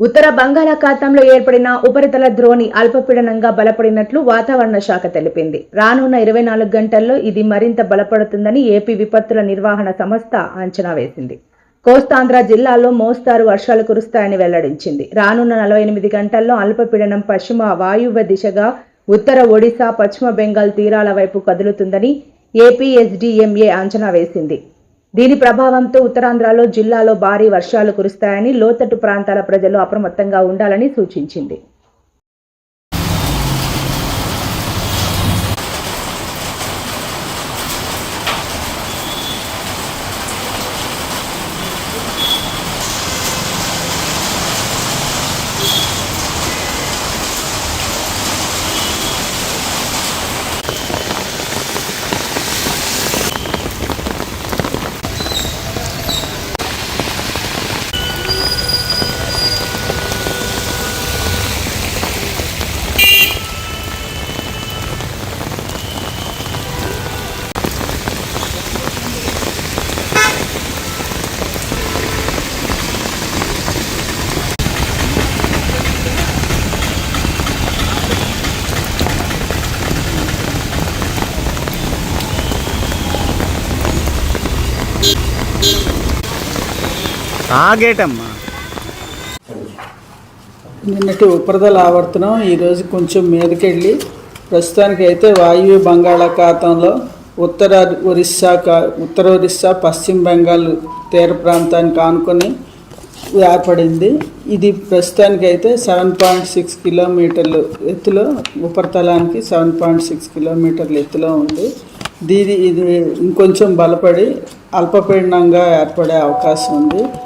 ఉత్తర బంగాళాఖాతంలో ఏర్పడిన ఉపరితల ద్రోణి అల్పపీడనంగా బలపడినట్లు వాతావరణ శాఖ తెలిపింది. రానున్న ఇరవై నాలుగు గంటల్లో ఇది మరింత బలపడుతుందని ఏపీ విపత్తుల నిర్వహణ సంస్థ అంచనా వేసింది. కోస్తాంధ్ర జిల్లాలో మోస్తారు వర్షాలు కురుస్తాయని వెల్లడించింది. రానున్న నలభై ఎనిమిది గంటల్లో అల్పపీడనం పశ్చిమ వాయువ్య దిశగా ఉత్తర ఒడిశా పశ్చిమ బెంగాల్ తీరాల వైపు కదులుతుందని ఏపీఎస్డిఎంఏ అంచనా వేసింది. దీని ప్రభావంతో ఉత్తరాంధ్రలో జిల్లాలో భారీ వర్షాలు కురుస్తాయని లోతట్టు ప్రాంతాల ప్రజలు అప్రమత్తంగా ఉండాలని సూచించింది. అమ్మా నిన్నటి ఉపరితల ఆవర్తనం ఈరోజు కొంచెం మీదకెళ్ళి ప్రస్తుతానికి అయితే వాయువ్య బంగాళాఖాతంలో ఉత్తర ఒరిస్సా కా- ఉత్తర ఒరిస్సా పశ్చిమ బెంగాల్ తీర ప్రాంతానికి ఆనుకొని ఏర్పడింది. ఇది ప్రస్తుతానికి అయితే సెవెన్ పాయింట్ సిక్స్ కిలోమీటర్లు ఎత్తులో ఉపరితలానికి సెవెన్ పాయింట్ సిక్స్ కిలోమీటర్ల ఎత్తులో ఉంది. దీని ఇది ఇంకొంచెం బలపడి అల్పపీడనంగా ఏర్పడే అవకాశం ఉంది.